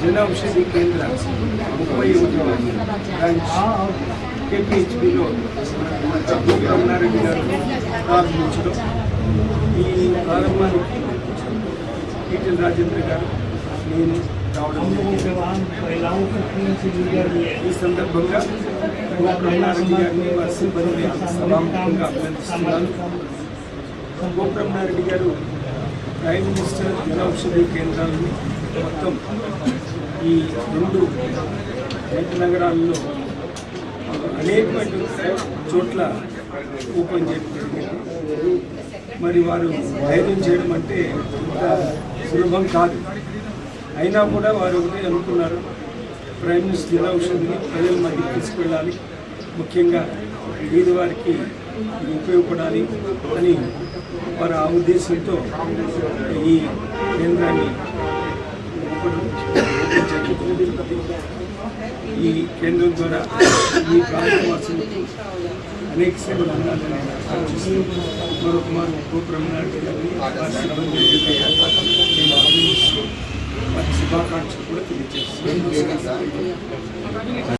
జన ఔషధి కేంద్ర ముప్పై ఒకటవ బ్రాంచ్ కేపీహెచ్బిలో రమణారెడ్డి గారు ప్రారంభించడం ఈ ప్రారంభానికి ఈటెల రాజేంద్ర గారు నేను రావడం జరిగింది. ఈ సందర్భంగా గోబ్రహ్మారెడ్డి గారిని వారి సిబ్బందిని సభాముఖంగా అభినందిస్తున్నాను గోబ్రహ్మారెడ్డి గారు ప్రైమ్ మినిస్టర్ జన ఔషధి కేంద్రాలని మొత్తం ఈ రెండు రైతు నగరాల్లో అనేకమైన చోట్ల ఓపెన్ చేయడం మరి వారు ధైర్యం చేయడం అంటే ఇంత సులభం కాదు. అయినా కూడా వారు ఒకటే అనుకున్నారు. ప్రైమ్ మినిస్టర్ జన ఔషధిని ప్రజల మధ్య తీసుకెళ్ళాలి. ముఖ్యంగా వీధి వారికి ఉపయోగపడాలి అని వారు ఆ ఉద్దేశంతో ఈ కేంద్రాన్ని ఈ కేంద్రం ద్వారా ఈ ప్రాంతం వాసులకు అనేక సేవలు అందాలని మరొక మారు గారిని నేను అభినందిస్తూ వారి శుభాకాంక్షలు కూడా తెలియజేస్తున్నాను.